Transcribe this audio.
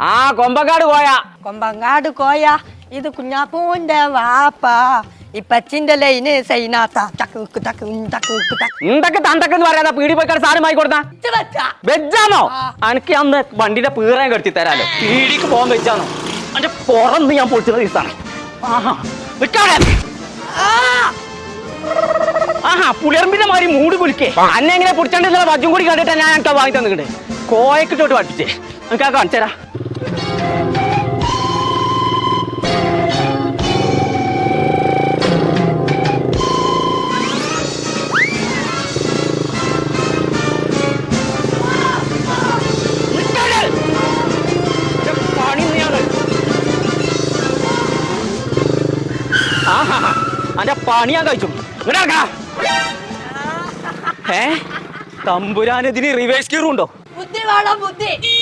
ആ കൊമ്പക്കാട് കോയ കൊമ്പങ്ങാട് കോയ ഇത് കുഞ്ഞാപ്പൂന്റെ വാപ്പ. ഇപ്പച്ചിന്റെ ലൈന് സൈനാത്ത. എന്തൊക്കെ പറയാതെ പീടി പോയിക്കാട് സാധനം. വെജാണോ. അനക്ക് അന്ന് വണ്ടിന്റെ പീറാൻ കെടുത്തി തരാലോ. പീടിക്ക് പോകാൻ വെച്ചാണോ അന്റെ പുറന്ന് ഞാൻ പൊളിച്ചത് ദിവസമാണ് ആഹാ. ആഹാ പുളിയർമ്പിന്റെ മാതിരി മൂട് കുലിക്കേ. അന്നെ എങ്ങനെ പൊടിച്ചാണ്ടില്ല വജും കൂടി കണ്ടിട്ടാ ഞാൻ എനിക്ക് വാങ്ങി തന്നിട്ടുണ്ട് കോയക്കിട്ടോട്ട് പഠിപ്പിച്ചേ എനിക്ക് ആ. അന്റെ പണി ഞാൻ കഴിച്ചു. ഏ? തമ്പുരാനതിന് റിവേഴ്സ് ഗിയർ ഉണ്ടോ? ബുദ്ധി വേണം ബുദ്ധി.